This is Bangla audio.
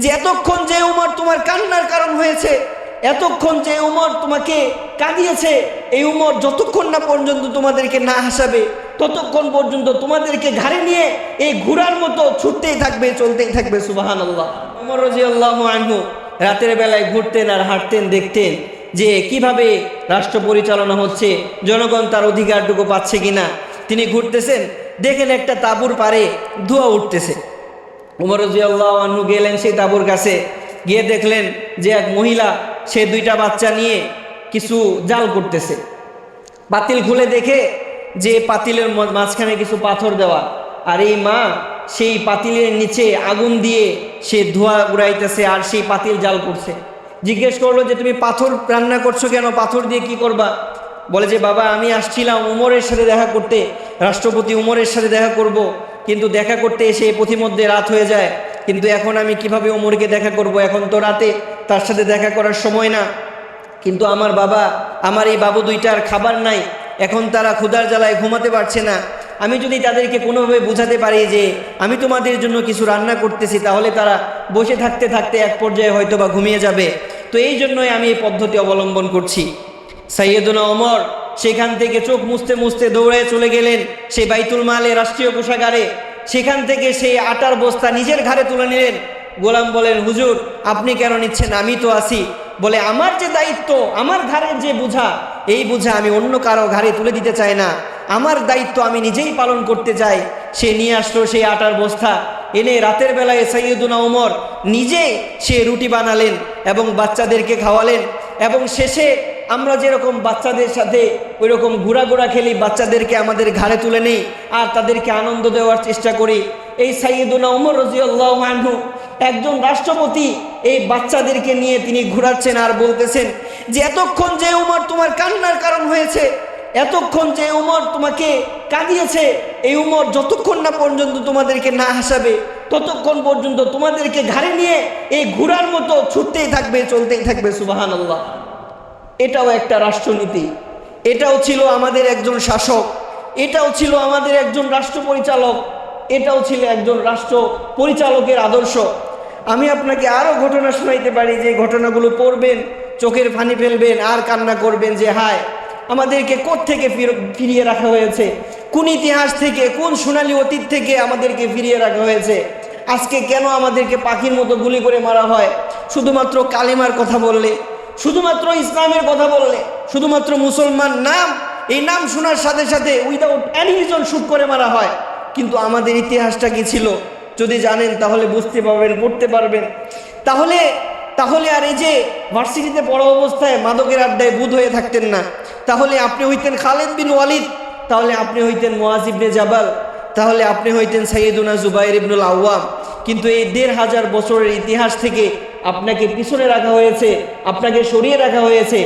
যে এতক্ষণ যে উমর তোমার কান্নার কারণ হয়েছে, এতক্ষণ যে উমর তোমাকে কাঁদিয়েছে, এই উমর যতক্ষণ না পর্যন্ত তোমাদেরকে না হাসাবে, ততক্ষণ পর্যন্ত তোমাদেরকে ঘাড়ে নিয়ে এই ঘোড়ার মতো ছুটতেই থাকবে, চলতেই থাকবে সুবাহান আল্লাহ উমর রাজি আল্লাহ আনহু রাতের বেলায় ঘুরতেন আর হাঁটতেন, দেখতেন যে কীভাবে রাষ্ট্র পরিচালনা হচ্ছে, জনগণ তার অধিকারটুকু পাচ্ছে কিনা। তিনি ঘুরতেছেন, দেখেন একটা তাঁবুর পারে ধোঁয়া উঠতেছে। উমর রাজিয়াল্লাহ আনহু গেলেন সেই তাবুর কাছে। গিয়ে দেখলেন যে এক মহিলা, সে দুইটা বাচ্চা নিয়ে কিছু জাল করতেছে। পাতিল খুলে দেখে যে পাতিলের মাঝখানে কিছু পাথর দেওয়া। আর এই মা সেই পাতিলের নিচে আগুন দিয়ে সে ধোঁয়া উড়াইতেছে আর সেই পাতিল জাল করছে। জিজ্ঞেস করল যে, তুমি পাথর রান্না করছ কেন? পাথর দিয়ে কি করবা? বলে যে, বাবা, আমি আসছিলাম উমরের সাথে দেখা করতে। রাষ্ট্রপতি উমরের সাথে দেখা করব। কিন্তু দেখা করতে এসে পথিমধ্যে রাত হয়ে যায়। কিন্তু এখন আমি কীভাবে ওমরকে দেখা করব? এখন তো রাতে, তার সাথে দেখা করার সময় না। কিন্তু আমার বাবা, আমার এই বাবু দুইটার খাবার নাই। এখন তারা ক্ষুধার জ্বালায় ঘুমাতে পারছে না। আমি যদি তাদেরকে কোনোভাবে বোঝাতে পারি যে, আমি তোমাদের জন্য কিছু রান্না করতেছি, তাহলে তারা বসে থাকতে থাকতে এক পর্যায়ে হয়তো বা ঘুমিয়ে যাবে। তো এই জন্যই আমি এই পদ্ধতি অবলম্বন করছি। সাইয়েদুনা ওমর সেখান থেকে চোখ মুছতে মুছতে দৌড়ে চলে গেলেন সে বাইতুল মালে রাষ্ট্রীয় কোষাগারে। সেখান থেকে সেই আটার বস্তা নিজের ঘাড়ে তুলে নিলেন। গোলাম বলেন, হুজুর, আপনি কেন নিচ্ছেন? আমি তো আছি। বলে, আমার যে দায়িত্ব, আমার ঘাড়ের যে বোঝা, এই বোঝা আমি অন্য কারও ঘাড়ে তুলে দিতে চাই না। আমার দায়িত্ব আমি নিজেই পালন করতে চাই। সে নিয়ে আসলো সেই আটার বস্তা। এনে রাতের বেলায় সৈয়দুনা ওমর নিজে সে রুটি বানালেন এবং বাচ্চাদেরকে খাওয়ালেন এবং শেষে আমরা যেরকম বাচ্চাদের সাথে ওই রকম ঘোরা ঘোরা খেলি, বাচ্চাদেরকে আমাদের ঘাড়ে তুলে নেই আর তাদেরকে আনন্দ দেওয়ার চেষ্টা করি। এই সাইয়েদুনা উমর রাজিউল্লাহ একজন রাষ্ট্রপতি এই বাচ্চাদেরকে নিয়ে তিনি ঘোরাচ্ছেন আর বলতেছেন যে, এতক্ষণ যে উমর তোমার কান্নার কারণ হয়েছে, এতক্ষণ যে উমর তোমাকে কাঁদিয়েছে, এই উমর যতক্ষণ না পর্যন্ত তোমাদেরকে না হাসাবে, ততক্ষণ পর্যন্ত তোমাদেরকে ঘাড়ে নিয়ে এই ঘোড়ার মতো ছুটতেই থাকবে, চলতেই থাকবে সুবাহান আল্লাহ এটাও একটা রাষ্ট্রনীতি। এটাও ছিল আমাদের একজন শাসক। এটাও ছিল আমাদের একজন রাষ্ট্র পরিচালক। এটাও ছিল একজন রাষ্ট্র পরিচালকের আদর্শ। আমি আপনাকে আরও ঘটনা শোনাইতে পারি যে ঘটনাগুলো পড়বেন, চোখের পানি ফেলবেন, আর কান্না করবেন যে, হায়, আমাদেরকে থেকে ফিরিয়ে রাখা হয়েছে? কোন ইতিহাস থেকে, কোন সোনালী অতীত থেকে আমাদেরকে ফিরিয়ে রাখা হয়েছে? আজকে কেন আমাদেরকে পাখির মতো গুলি করে মারা হয়? শুধুমাত্র কালেমার কথা বললে শুধুমাত্র ইসলামের কথা বললে, শুধুমাত্র মুসলমান নাম, এই নাম শোনার সাথে সাথে উইদাউট এনি রিজন শুট করে মারা হয়। কিন্তু আমাদের ইতিহাসটা কি ছিল? যদি জানেন, তাহলে বুঝতে পারবেন, পড়তে পারবেন। তাহলে তাহলে আর এই যে ভার্সিটিতে পড়া অবস্থায় মাদকের আড্ডায় বুধ হয়ে থাকতেন না। তাহলে আপনি হইতেন খালেদ বিন ওয়ালিদ, তাহলে আপনি হইতেন মোয়াজ ইবনে জাবাল, তাহলে আপনি হইতেন সাইয়েদুনা জুবাইর ইবনুল আওয়াম। কিন্তু এই দেড় হাজার বছরের ইতিহাস থেকে আপনাকে পিছনে রাখা হয়েছে, আপনাকে সরিয়ে রাখা হয়েছে।